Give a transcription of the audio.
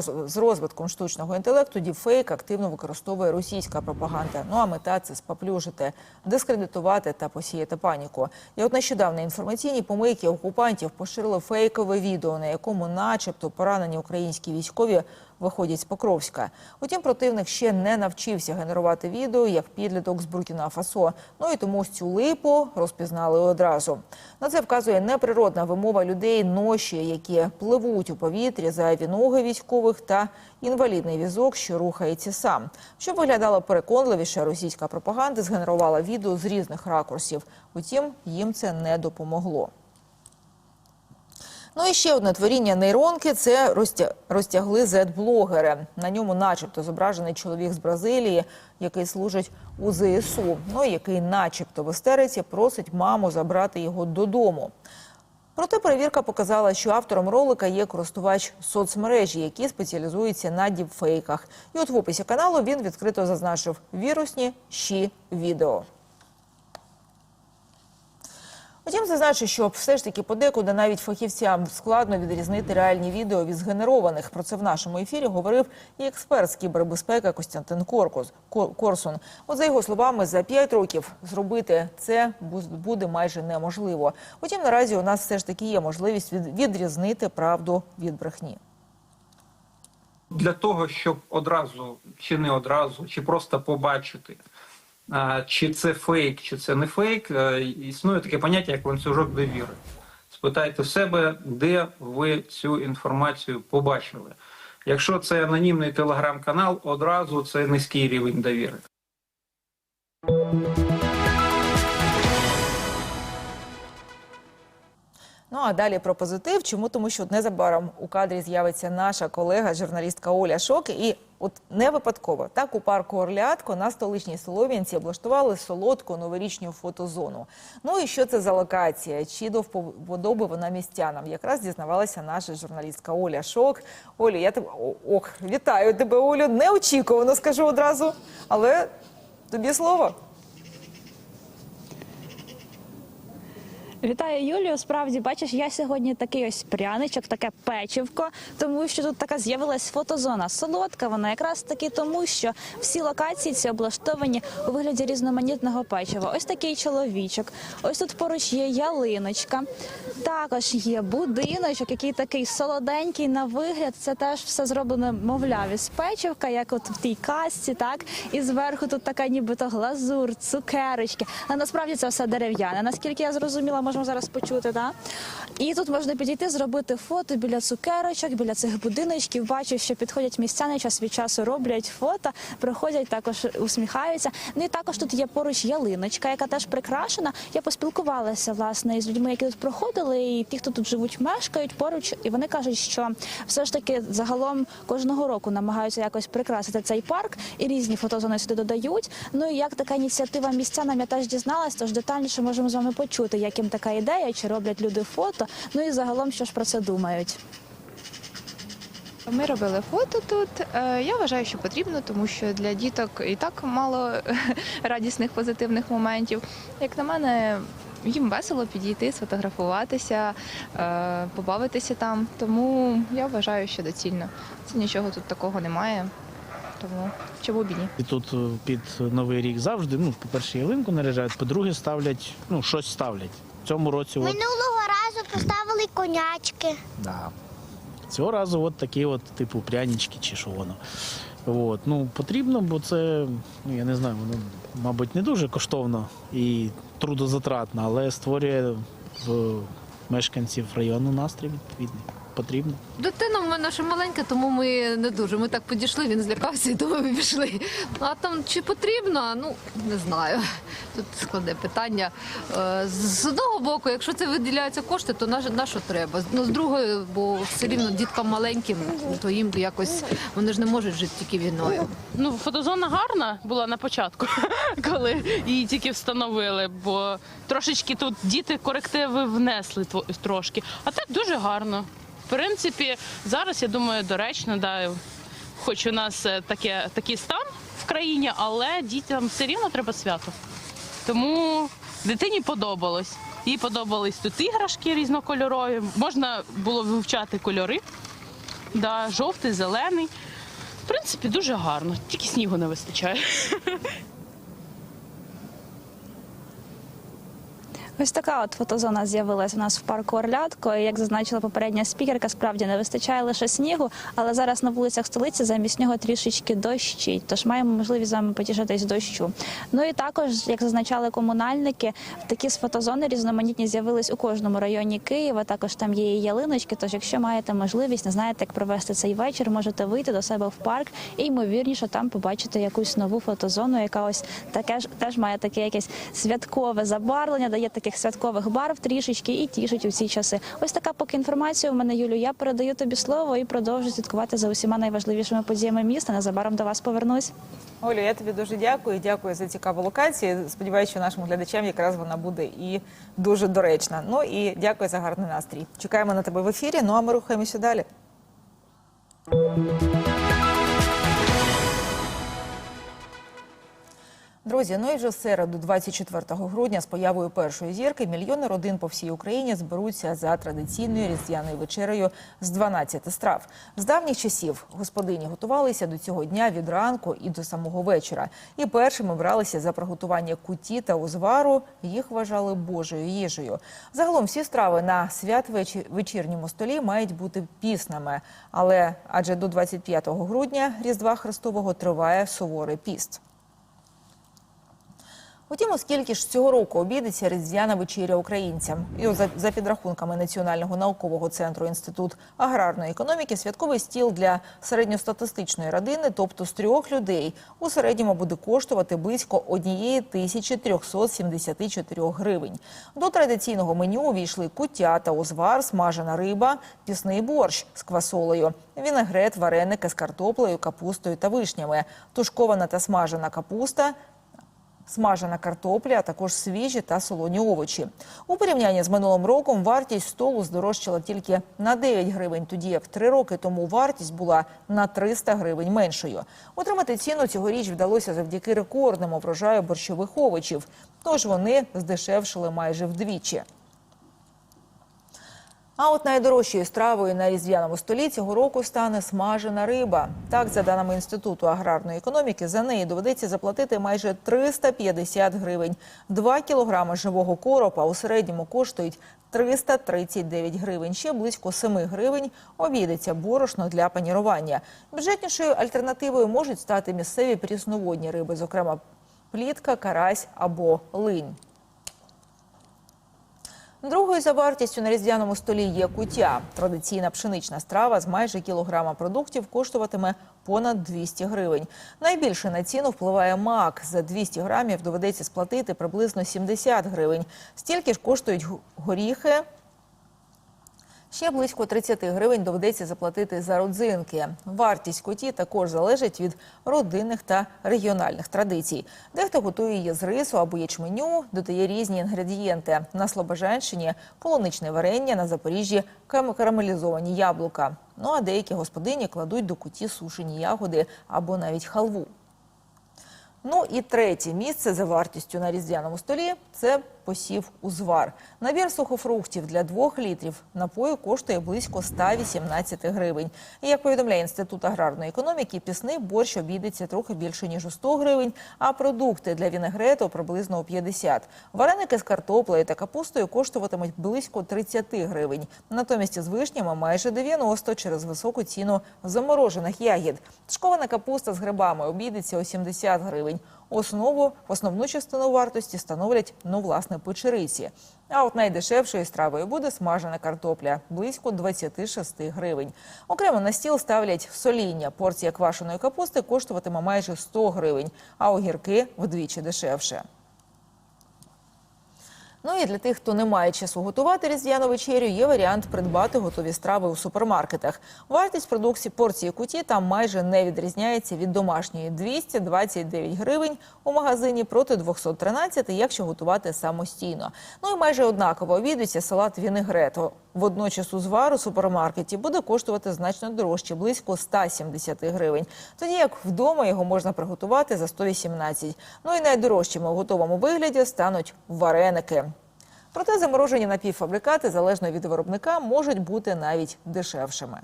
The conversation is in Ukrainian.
роз- з розвитком штучного інтелекту діпфейк активно використовує російська пропаганда. Ну а мета це споплюжити, дискредитувати та посіяти паніку. І от нещодавно інформаційні помийки окупантів поширили фейкове відео, на якому, начебто, поранені українські військові виходять з Покровська. Утім, противник ще не навчився генерувати відео як підліток з Буркіна Фасо. Ну і тому цю липу розпізнали одразу. На це вказує неприродна вимова людей ноші, які пливуть у повітрі, зайві ноги військових та інвалідний візок, що рухається сам. Щоб виглядало переконливіше, російська пропаганда згенерувала відео з різних ракурсів. Утім, їм це не допомогло. Ну і ще одне творіння нейронки це розтя- розтягли зет-блогери. На ньому, начебто, зображений чоловік з Бразилії, який служить у ЗСУ. Ну який, начебто, в істериці просить маму забрати його додому. Проте перевірка показала, що автором ролика є користувач соцмережі, який спеціалізується на діпфейках. І от в описі каналу він відкрито зазначив вірусні щі відео. Утім, зазначу, що все ж таки подекуди навіть фахівцям складно відрізнити реальні відео від згенерованих. Про це в нашому ефірі говорив і експерт з кібербезпеки Костянтин Коркус Кор- Корсун. От за його словами, за 5 років зробити це бу- буде майже неможливо. Утім, наразі у нас все ж таки є можливість відрізнити правду від брехні. для того, щоб одразу чи не одразу, чи просто побачити, чи це фейк, чи це не фейк, е, існує таке поняття, як ланцюжок довіри. Спитайте в себе, де ви цю інформацію побачили. Якщо це анонімний телеграм-канал, одразу це низький рівень довіри. Ну а далі про позитив. Чому тому, що незабаром у кадрі з'явиться наша колега, журналістка Оля Шок. І от не випадково так у парку Орлятко на столичній Солов'янці облаштували солодку новорічну фотозону. Ну і що це за локація? Чи до вподоби вона містянам? Якраз дізнавалася наша журналістка Оля Шок. Олі, я тебе ох, вітаю тебе, Олю. Неочікувано скажу одразу, але тобі слово. Вітаю, Юлію. Справді, бачиш, я сьогодні такий ось пряничок, таке печивко, тому що тут така з'явилась фотозона солодка. Вона якраз таки тому, що всі локації ці облаштовані у вигляді різноманітного печива. Ось такий чоловічок. Ось тут поруч є ялиночка. Також є будиночок, який такий солоденький на вигляд. Це теж все зроблено, мовляв, із печивка, як от в тій касці, так і зверху тут така, нібито глазур, цукерочки. А насправді це все дерев'яне. Наскільки я зрозуміла, можемо зараз почути. Да? І тут можна підійти, зробити фото біля цукерочок, біля цих будиночків. Бачу, що підходять містяни час від часу, роблять фото, приходять також усміхаються. Ну і також тут є поруч ялиночка, яка теж прикрашена. Я поспілкувалася власне із людьми, які тут проходили, і ті, хто тут живуть, мешкають поруч, і вони кажуть, що все ж таки загалом кожного року намагаються якось прикрасити цей парк, і різні фотозони сюди додають. Ну і як така ініціатива містянам, я теж дізналась, тож детальніше можемо з вами почути, як їм така ідея, чи роблять люди фото. Ну і загалом, що ж про це думають. Ми робили фото тут. Е, Я вважаю, що потрібно, тому що для діток і так мало радісних позитивних моментів. Як на мене, їм весело підійти, сфотографуватися, е, побавитися там. Тому я вважаю, що доцільно. Це нічого тут такого немає. Тому чому б і ні? І тут е, під Новий рік завжди, ну, по-перше, ялинку наряжають, по-друге, ставлять, ну, щось ставлять. Цьому році от, Минулого разу поставили конячки. да. цього разу от такі от, типу, прянички чи що воно. От, ну, потрібно, бо це, ну, я не знаю, воно, мабуть, не дуже коштовно і трудозатратно, але створює в мешканців району настрій відповідний. Потрібно. Дитина в мене ще маленька, тому ми не дуже. Ми так підійшли, він злякався і тому ми пішли. А там чи потрібно? Ну не знаю. Тут складне питання. Е, З одного боку, якщо це виділяються кошти, то на, на що треба? Ну з другої, бо все рівно діткам маленьким, то їм якось вони ж не можуть жити тільки війною. Ну, фотозона гарна була на початку, коли її тільки встановили, бо трошечки тут діти корективи внесли трошки. А так дуже гарно. Принципі, зараз я думаю, доречно, да, хоч у нас е, таке, такий стан в країні, але дітям все рівно треба свято. Тому дитині подобалось. Їй подобались тут іграшки різнокольорові. Можна було вивчати кольори. да, жовтий, зелений. В принципі, дуже гарно, тільки снігу не вистачає. Ось така от фотозона з'явилась у нас в парку Орлятко. І як зазначила попередня спікерка, справді не вистачає лише снігу, але зараз на вулицях столиці замість нього трішечки дощить. Тож маємо можливість з вами потішитись дощу. Ну і також, як зазначали комунальники, такі з фотозони різноманітні з'явились у кожному районі Києва. Також там є і ялиночки. Тож, якщо маєте можливість, не знаєте, як провести цей вечір, можете вийти до себе в парк і ймовірніше там побачити якусь нову фотозону, яка ось таке ж теж має таке якесь святкове забарвлення, дає таких святкових барв трішечки і тішить у ці часи. Ось така поки інформація у мене, Юлю. Я передаю тобі слово і продовжу слідкувати за усіма найважливішими подіями міста. Незабаром до вас повернусь. Олю, я тобі дуже дякую. Дякую за цікаву локацію. Сподіваюся, що нашим глядачам якраз вона буде і дуже доречна. Ну і дякую за гарний настрій. Чекаємо на тебе в ефірі. Ну а ми рухаємося далі. Друзі, ну і вже в середу, 24 грудня, з появою першої зірки, мільйони родин по всій Україні зберуться за традиційною різдвяною вечерею з 12 страв. З давніх часів господині готувалися до цього дня від ранку і до самого вечора. І першими бралися за приготування куті та узвару. Їх вважали божою їжею. Загалом всі страви на свят-вечірньому столі мають бути піснами. Але адже до 25 грудня Різдва Христового триває суворий піст. Утім, оскільки ж цього року обійдеться різдвяна вечеря українцям, і за, за підрахунками Національного наукового центру інститут аграрної економіки, святковий стіл для середньостатистичної родини, тобто з трьох людей, у середньому буде коштувати близько 1374 гривень. До традиційного меню увійшли куття та узвар, смажена риба, пісний борщ з квасолею, вінегрет, вареники з картоплею, капустою та вишнями, тушкована та смажена капуста смажена картопля, а також свіжі та солоні овочі. У порівнянні з минулим роком вартість столу здорожчала тільки на 9 гривень, тоді як три роки тому вартість була на 300 гривень меншою. Отримати ціну цьогоріч вдалося завдяки рекордному врожаю борщових овочів, тож вони здешевшили майже вдвічі. А от найдорожчою стравою на різдвяному столі цього року стане смажена риба. Так, за даними інституту аграрної економіки, за неї доведеться заплатити майже 350 гривень. Два кілограми живого коропа у середньому коштують 339 гривень. Ще близько 7 гривень обійдеться борошно для панірування. Бюджетнішою альтернативою можуть стати місцеві прісноводні риби, зокрема плітка, карась або линь. Другою за вартістю на різдвяному столі є кутя. Традиційна пшенична страва з майже кілограма продуктів коштуватиме понад 200 гривень. Найбільше на ціну впливає мак. За 200 грамів доведеться сплатити приблизно 70 гривень. Стільки ж коштують горіхи. Ще близько 30 гривень доведеться заплатити за родзинки. Вартість коті також залежить від родинних та регіональних традицій. Дехто готує її з рису або ячменю, додає різні інгредієнти. На Слобожанщині полуничне варення, на Запоріжжі карамелізовані яблука. Ну а деякі господині кладуть до куті сушені ягоди або навіть халву. Ну і третє місце за вартістю на різдвяному столі це посів узвар. Набір сухофруктів для двох літрів напою коштує близько 118 гривень. І як повідомляє інститут аграрної економіки, пісний борщ обійдеться трохи більше ніж у 100 гривень, а продукти для вінегрету приблизно у 50. Вареники з картоплею та капустою коштуватимуть близько 30 гривень. Натомість з вишнями майже 90 через високу ціну заморожених ягід. Шкована капуста з грибами обійдеться у 70 гривень. Основу, основну частину вартості становлять, ну, власне, печериці. А от найдешевшою стравою буде смажена картопля – близько 26 гривень. Окремо на стіл ставлять соління. Порція квашеної капусти коштуватиме майже 100 гривень, а огірки – вдвічі дешевше. Ну і для тих, хто не має часу готувати різдвяну вечерю, є варіант придбати готові страви у супермаркетах. Вартість продукції порції куті там майже не відрізняється від домашньої 229 гривень у магазині проти 213, якщо готувати самостійно. Ну і майже однаково обійдуться салат вінегрету. Водночас у супермаркеті буде коштувати значно дорожче, близько 170 гривень. Тоді як вдома його можна приготувати за 118. Ну і найдорожчими у готовому вигляді стануть вареники. Проте заморожені напівфабрикати, залежно від виробника, можуть бути навіть дешевшими.